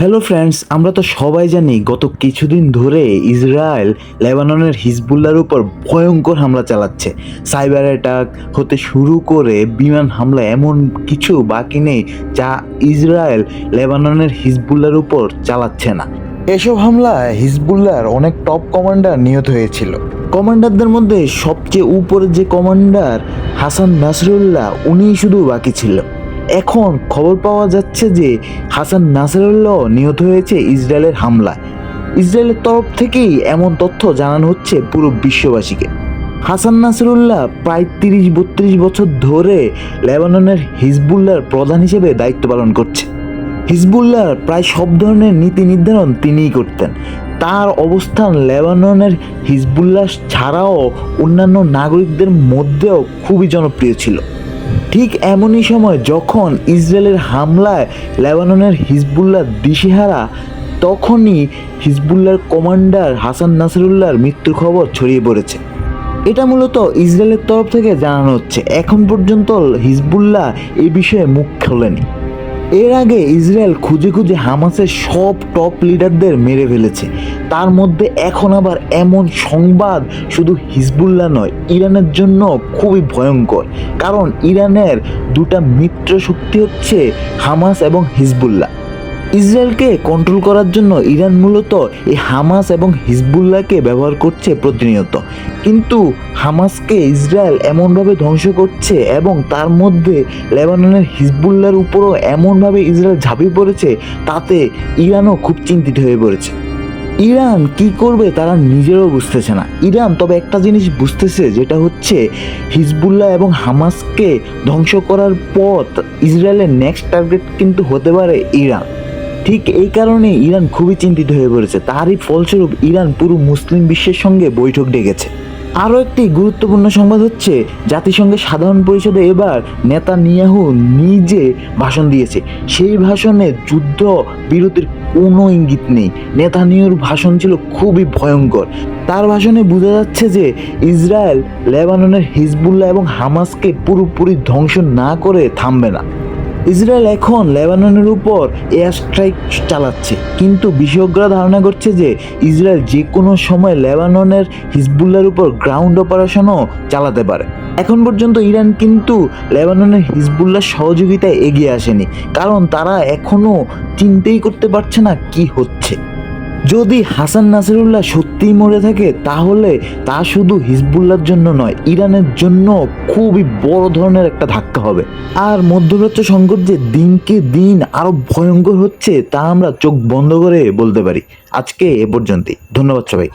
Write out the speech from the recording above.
Hello friends আমরা তো সবাই জানি গত কিছুদিন ধরে ইসরায়েল লেবাননের হিজবুল্লার উপর ভয়ঙ্কর হামলা চালাচ্ছে। সাইবার অ্যাটাক হতে শুরু করে বিমান হামলা এমন কিছু বাকি নেই যা ইসরায়েল লেবাননের হিজবুল্লার উপর চালাচ্ছে না। এসব হামলায় হিজবুল্লার অনেক টপ কমান্ডার নিহত হয়েছিল। কমান্ডারদের মধ্যে সবচেয়ে উপরের যে কমান্ডার হাসান নাসরুল্লাহ, উনিই শুধু বাকি ছিল। এখন খবর পাওয়া যাচ্ছে যে হাসান নাসরুল্লাহ নিহত হয়েছে ইসরায়েলের হামলায়। ইসরায়েলের তরফ থেকেই এমন তথ্য জানানো হচ্ছে পুরো বিশ্ববাসীকে। হাসান নাসরুল্লাহ প্রায় তিরিশ বত্রিশ বছর ধরে লেবাননের হিজবুল্লার প্রধান হিসেবে দায়িত্ব পালন করছে। হিজবুল্লাহর প্রায় সব ধরনের নীতি নির্ধারণ তিনিই করতেন। তার অবস্থান লেবাননের হিজবুল্লাহ ছাড়াও অন্যান্য নাগরিকদের মধ্যেও খুবই জনপ্রিয় ছিল। ঠিক এমনই সময় যখন ইসরায়েলের হামলায় লেবাননের হিজবুল্লাহ দিশেহারা, তখনই হিজবুল্লার কমান্ডার হাসান নাসরুল্লাহর মৃত্যুর খবর ছড়িয়ে পড়েছে। এটা মূলত ইসরায়েলের তরফ থেকে জানানো হচ্ছে। এখন পর্যন্ত হিজবুল্লাহ এ বিষয়ে মুখ খোলেনি। এর আগে ইসরায়েল খুঁজে খুঁজে হামাসের সব টপ লিডারদের মেরে ফেলেছে। তার মধ্যে এখন আবার এমন সংবাদ শুধু হিজবুল্লাহ নয়, ইরানের জন্য খুবই ভয়ঙ্কর। কারণ ইরানের দুটা মিত্র শক্তি হচ্ছে হামাস এবং হিজবুল্লাহ। ইসরায়েলকে কন্ট্রোল করার জন্য ইরান মূলত এই হামাস এবং হিজবুল্লাহকে ব্যবহার করছে প্রতিনিয়ত। কিন্তু হামাসকে ইসরায়েল এমনভাবে ধ্বংস করছে এবং তার মধ্যে লেবাননের হিজবুল্লাহর উপরও এমনভাবে ইসরায়েল ঝাঁপিয়ে পড়েছে, তাতে ইরানও খুব চিন্তিত হয়ে পড়েছে। ইরান কি করবে তারা নিজেরও বুঝতেছে না। ইরান তবে একটা জিনিস বুঝতেছে, যেটা হচ্ছে হিজবুল্লাহ এবং হামাসকে ধ্বংস করার পথ ইসরায়েলের নেক্সট টার্গেট কিন্তু হতে পারে ইরান। ঠিক এই কারণে ইরান খুবই চিন্তিত হয়ে পড়েছে। তারই ফলস্বরূপ ইরান পুরো মুসলিম বিশ্বের সঙ্গে বৈঠক ডেকেছে। আরও একটি গুরুত্বপূর্ণ সংবাদ হচ্ছে, জাতিসংঘের সাধারণ পরিষদে এবার নেতা নিয়াহু নিজে ভাষণ দিয়েছে। সেই ভাষণে যুদ্ধ বিরতির কোনো ইঙ্গিত নেই। নেতানিয়াহুর ভাষণ ছিল খুবই ভয়ঙ্কর। তার ভাষণে বোঝা যাচ্ছে যে, ইসরায়েল, লেবাননের হিজবুল্লাহ এবং হামাসকে পুরোপুরি ধ্বংস না করে থামবে না। ইসরায়েল এখন লেবাননের উপর এয়ার স্ট্রাইক চালাচ্ছে। কিন্তু বিশেষজ্ঞরা ধারণা করছে যে ইসরায়েল যে কোনো সময় লেবাননের হিজবুল্লার উপর গ্রাউন্ড অপারেশনও চালাতে পারে। এখন পর্যন্ত ইরান কিন্তু লেবাননের হিজবুল্লার সহযোগিতায় এগিয়ে আসেনি, কারণ তারা এখনও চিন্তেই করতে পারছে না কি হচ্ছে। যদি হাসান নাসিরুল্লাহ সত্যিই মরে থাকে, তাহলে তা শুধু হিজবুল্লার জন্য নয়, ইরানের জন্য খুবই বড় ধরনের একটা ধাক্কা হবে। আর মধ্যপ্রাচ্য সংকট যে দিনকে দিন আরও ভয়ঙ্কর হচ্ছে, তা আমরা চোখ বন্ধ করে বলতে পারি। আজকে এ পর্যন্তই। ধন্যবাদ সবাই